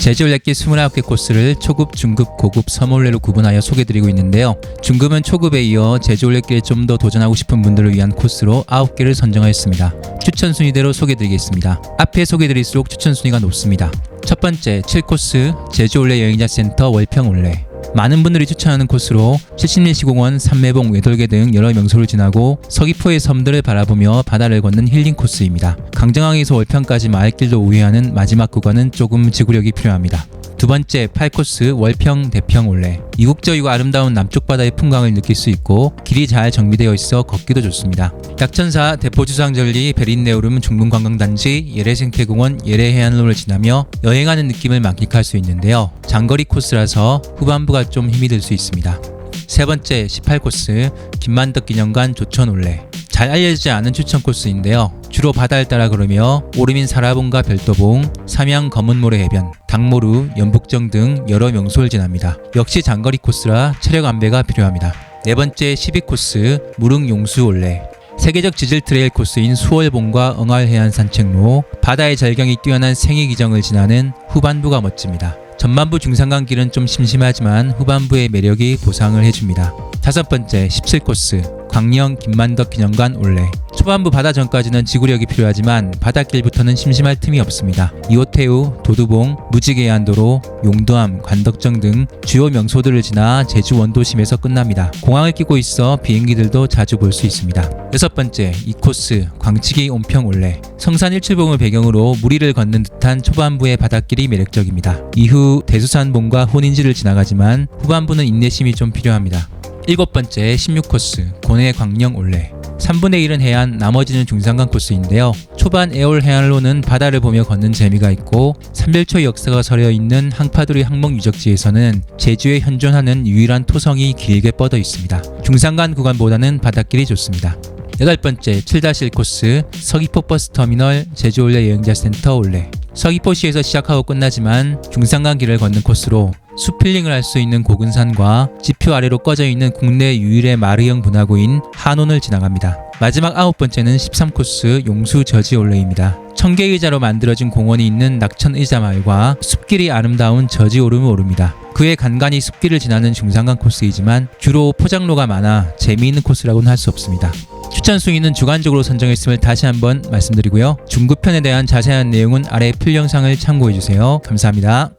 제주올레길 29개 코스를 초급, 중급, 고급, 섬올레로 구분하여 소개드리고 있는데요. 중급은 초급에 이어 제주올레길에 좀더 도전하고 싶은 분들을 위한 코스로 9개를 선정하였습니다. 추천 순위대로 소개드리겠습니다. 앞에 소개드릴수록 추천 순위가 높습니다. 첫 번째 7코스 제주올레 여행자 센터 월평올레 많은 분들이 추천하는 코스로 70리 시공원, 삼매봉, 외돌개 등 여러 명소를 지나고 서귀포의 섬들을 바라보며 바다를 걷는 힐링 코스입니다. 강정항에서 월평까지 마을길도 우회하는 마지막 구간은 조금 지구력이 필요합니다. 두 번째 8코스 월평 대평 올레 이국적이고 아름다운 남쪽 바다의 풍광을 느낄 수 있고 길이 잘 정비되어 있어 걷기도 좋습니다. 약천사 대포주상절리 베린네오름 중문관광단지 예래생태공원 예래해안로를 지나며 여행하는 느낌을 만끽할 수 있는데요. 장거리 코스라서 후반부가 좀 힘이 들 수 있습니다. 세 번째 18코스 김만덕 기념관 조천 올레 잘 알려지지 않은 추천 코스인데요. 주로 바다를 따라 걸으며 오르민 사라봉과 별도봉, 삼양 검은모래 해변, 당모루, 연북정 등 여러 명소를 지납니다. 역시 장거리 코스라 체력 안배가 필요합니다. 네 번째 12코스 무릉 용수 올레 세계적 지질 트레일 코스인 수월봉과 응알해안 산책로, 바다의 절경이 뛰어난 생애 기정을 지나는 후반부가 멋집니다. 전반부 중산간 길은 좀 심심하지만 후반부의 매력이 보상을 해줍니다. 다섯 번째 17코스 광령 김만덕 기념관 올레 초반부 바다 전까지는 지구력이 필요하지만 바닷길부터는 심심할 틈이 없습니다. 이호태우, 도두봉, 무지개해안도로, 용도암, 관덕정 등 주요 명소들을 지나 제주 원도심에서 끝납니다. 공항을 끼고 있어 비행기들도 자주 볼 수 있습니다. 여섯 번째 이 코스 광치기 온평 올레 성산 일출봉을 배경으로 무리를 걷는 듯한 초반부의 바닷길이 매력적입니다. 이후 대수산봉과 혼인지를 지나가지만 후반부는 인내심이 좀 필요합니다. 일곱 번째 16코스 고내 광령 올레. 3분의 1은 해안 나머지는 중산간 코스인데요. 초반 에올 해안로는 바다를 보며 걷는 재미가 있고 300초의 역사가 서려 있는 항파두리 항목 유적지에서는 제주에 현존하는 유일한 토성이 길게 뻗어 있습니다. 중산간 구간보다는 바닷길이 좋습니다. 여덟 번째 7-1 코스 서귀포 버스터미널 제주올레 여행자센터 올레 서귀포시에서 시작하고 끝나지만 중산간 길을 걷는 코스로 수필링을 할 수 있는 고근산과 지표 아래로 꺼져 있는 국내 유일의 마르형 분화구인 한온을 지나갑니다. 마지막 아홉 번째는 13코스 용수 저지 올레입니다. 청계 의자로 만들어진 공원이 있는 낙천 의자 마을과 숲길이 아름다운 저지 오름을 오릅니다. 그의 간간히 숲길을 지나는 중산간 코스이지만 주로 포장로가 많아 재미있는 코스라고는 할 수 없습니다. 추천 순위는 주관적으로 선정했음을 다시 한번 말씀드리고요. 중급편에 대한 자세한 내용은 아래 풀 영상을 참고해주세요. 감사합니다.